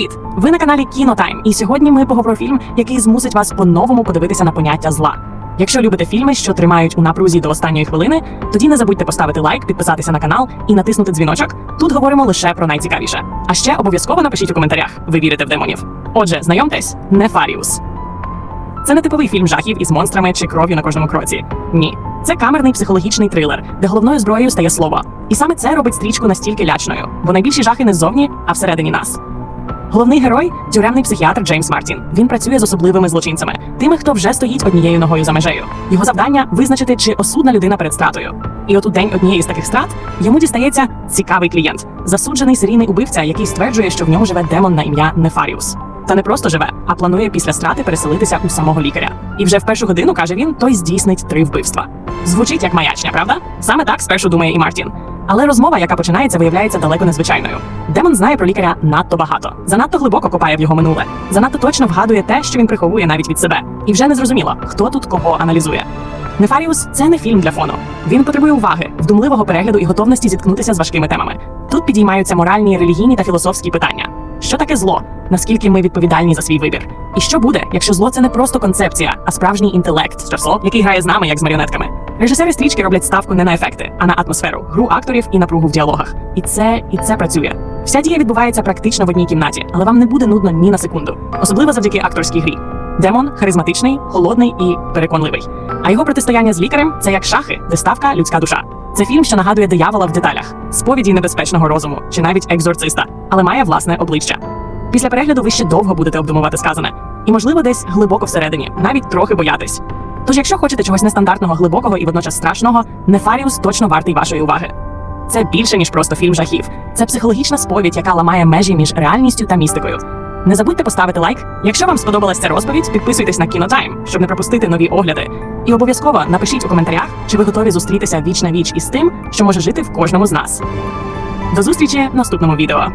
Привіт! Ви на каналі Кінотайм, і сьогодні ми поговоримо фільм, який змусить вас по-новому подивитися на поняття зла. Якщо любите фільми, що тримають у напрузі до останньої хвилини, тоді не забудьте поставити лайк, підписатися на канал і натиснути дзвіночок. Тут говоримо лише про найцікавіше. А ще обов'язково напишіть у коментарях, ви вірите в демонів. Отже, знайомтесь, Нефаріус. Це не типовий фільм жахів із монстрами чи кров'ю на кожному кроці. Ні, це камерний психологічний трилер, де головною зброєю стає слово. І саме це робить стрічку настільки лячною, бо найбільші жахи не ззовні, а всередині нас. Головний герой тюремний психіатр Джеймс Мартін. Він працює з особливими злочинцями, тими, хто вже стоїть однією ногою за межею. Його завдання визначити, чи осудна людина перед стратою. І от у день однієї з таких страт йому дістається цікавий клієнт, засуджений серійний убивця, який стверджує, що в нього живе демон на ім'я Нефаріус. Та не просто живе, а планує після страти переселитися у самого лікаря. І вже в першу годину каже він, той здійснить три вбивства. Звучить як маячня, правда? Саме так спершу думає і Мартін. Але розмова, яка починається, виявляється далеко незвичайною. Демон знає про лікаря надто багато, занадто глибоко копає в його минуле, занадто точно вгадує те, що він приховує навіть від себе. І вже не зрозуміло, хто тут кого аналізує. Нефаріус це не фільм для фону. Він потребує уваги, вдумливого перегляду і готовності зіткнутися з важкими темами. Тут підіймаються моральні, релігійні та філософські питання. Що таке зло? Наскільки ми відповідальні за свій вибір? І що буде, якщо зло це не просто концепція, а справжній інтелект часо, який грає з нами, як з маріонетками? Режисери стрічки роблять ставку не на ефекти, а на атмосферу, гру акторів і напругу в діалогах. І це і це працює. Вся дія відбувається практично в одній кімнаті, але вам не буде нудно ні на секунду, особливо завдяки акторській грі. Демон харизматичний, холодний і переконливий. А його протистояння з лікарем це як шахи, де ставка людська душа. Це фільм, що нагадує диявола в деталях, сповіді небезпечного розуму чи навіть екзорциста, але має власне обличчя. Після перегляду ви ще довго будете обдумувати сказане, і, можливо, десь глибоко всередині, навіть трохи боятись. Тож, якщо хочете чогось нестандартного, глибокого і водночас страшного, Нефаріус точно вартий вашої уваги. Це більше ніж просто фільм жахів. Це психологічна сповідь, яка ламає межі між реальністю та містикою. Не забудьте поставити лайк. Якщо вам сподобалась ця розповідь, підписуйтесь на Кінотайм, щоб не пропустити нові огляди. І обов'язково напишіть у коментарях, чи ви готові зустрітися віч на віч із тим, що може жити в кожному з нас. До зустрічі в наступному відео.